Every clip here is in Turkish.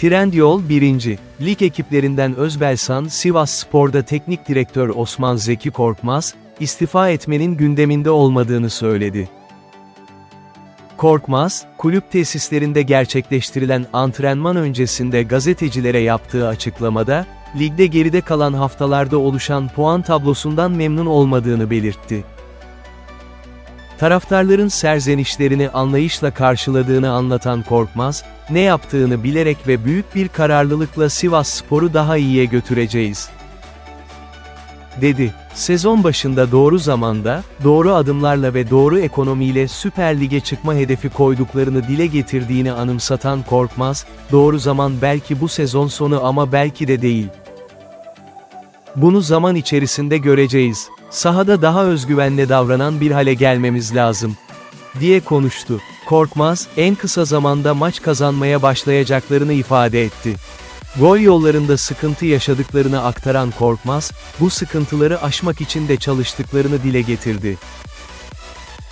Trendyol 1. Lig ekiplerinden Özbelsan Sivas Spor'da teknik direktör Osman Zeki Korkmaz, istifa etmenin gündeminde olmadığını söyledi. Korkmaz, kulüp tesislerinde gerçekleştirilen antrenman öncesinde gazetecilere yaptığı açıklamada, ligde geride kalan haftalarda oluşan puan tablosundan memnun olmadığını belirtti. Taraftarların serzenişlerini anlayışla karşıladığını anlatan Korkmaz, ne yaptığını bilerek ve büyük bir kararlılıkla Sivas Spor'u daha iyiye götüreceğiz. dedi. Sezon başında doğru zamanda, doğru adımlarla ve doğru ekonomiyle Süper Lig'e çıkma hedefi koyduklarını dile getirdiğini anımsatan Korkmaz, doğru zaman belki bu sezon sonu ama belki de değil. Bunu zaman içerisinde göreceğiz. Sahada daha özgüvenle davranan bir hale gelmemiz lazım. diye konuştu. Korkmaz, en kısa zamanda maç kazanmaya başlayacaklarını ifade etti. Gol yollarında sıkıntı yaşadıklarını aktaran Korkmaz, bu sıkıntıları aşmak için de çalıştıklarını dile getirdi.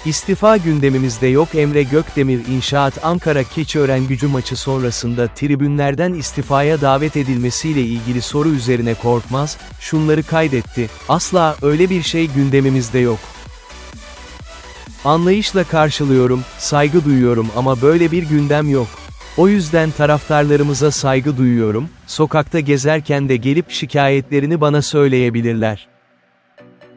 İstifa gündemimizde yok Emre Gökdemir İnşaat Ankara Keçiören gücü maçı sonrasında tribünlerden istifaya davet edilmesiyle ilgili soru üzerine Korkmaz, şunları kaydetti, asla öyle bir şey gündemimizde yok. Anlayışla karşılıyorum, saygı duyuyorum ama böyle bir gündem yok. O yüzden taraftarlarımıza saygı duyuyorum, sokakta gezerken de gelip şikayetlerini bana söyleyebilirler.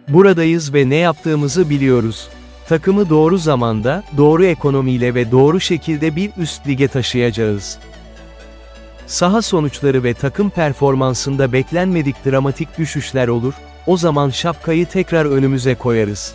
Buradayız ve ne yaptığımızı biliyoruz. Takımı doğru zamanda, doğru ekonomiyle ve doğru şekilde bir üst lige taşıyacağız. Saha sonuçları ve takım performansında beklenmedik dramatik düşüşler olur, o zaman şapkayı tekrar önümüze koyarız.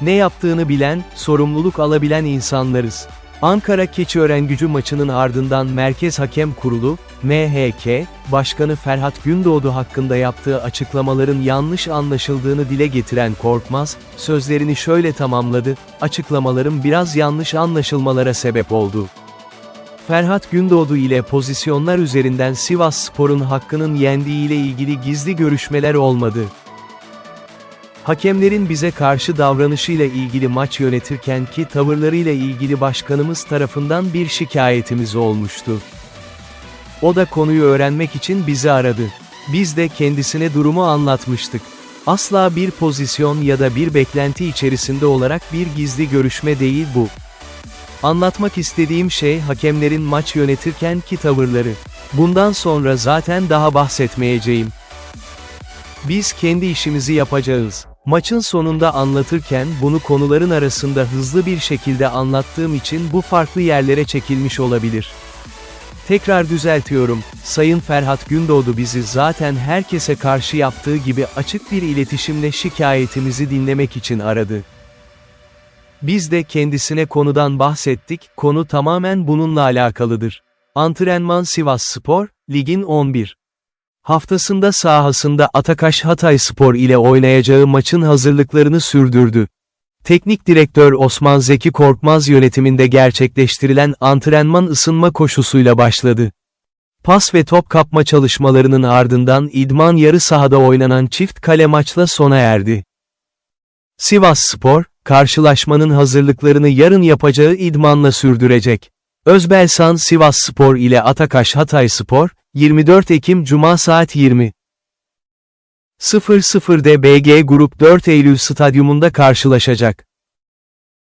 Ne yaptığını bilen, sorumluluk alabilen insanlarız. Ankara Keçiören gücü maçının ardından Merkez Hakem Kurulu, MHK, Başkanı Ferhat Gündoğdu hakkında yaptığı açıklamaların yanlış anlaşıldığını dile getiren Korkmaz, sözlerini şöyle tamamladı, açıklamalarım biraz yanlış anlaşılmalara sebep oldu. Ferhat Gündoğdu ile pozisyonlar üzerinden Sivas Spor'un hakkının yendiği ile ilgili gizli görüşmeler olmadı. Hakemlerin bize karşı davranışıyla ilgili maç yönetirken ki tavırlarıyla ilgili başkanımız tarafından bir şikayetimiz olmuştu. O da konuyu öğrenmek için bizi aradı. Biz de kendisine durumu anlatmıştık. Asla bir pozisyon ya da bir beklenti içerisinde olarak bir gizli görüşme değil bu. Anlatmak istediğim şey hakemlerin maç yönetirken ki tavırları. Bundan sonra zaten daha bahsetmeyeceğim. Biz kendi işimizi yapacağız. Maçın sonunda anlatırken bunu konuların arasında hızlı bir şekilde anlattığım için bu farklı yerlere çekilmiş olabilir. Tekrar düzeltiyorum, Sayın Ferhat Gündoğdu bizi zaten herkese karşı yaptığı gibi açık bir iletişimle şikayetimizi dinlemek için aradı. Biz de kendisine konudan bahsettik, konu tamamen bununla alakalıdır. Antrenman Sivas Spor, Ligin 11. Haftasında sahasında Atakaş Hatay Spor ile oynayacağı maçın hazırlıklarını sürdürdü. Teknik direktör Osman Zeki Korkmaz yönetiminde gerçekleştirilen antrenman ısınma koşusuyla başladı. Pas ve top kapma çalışmalarının ardından idman yarı sahada oynanan çift kale maçla sona erdi. Sivas Spor, karşılaşmanın hazırlıklarını yarın yapacağı idmanla sürdürecek. Özbelsan Sivas Spor ile Atakaş Hatay Spor, 24 Ekim Cuma saat 20. 00'de BG Grup 4 Eylül Stadyumunda karşılaşacak.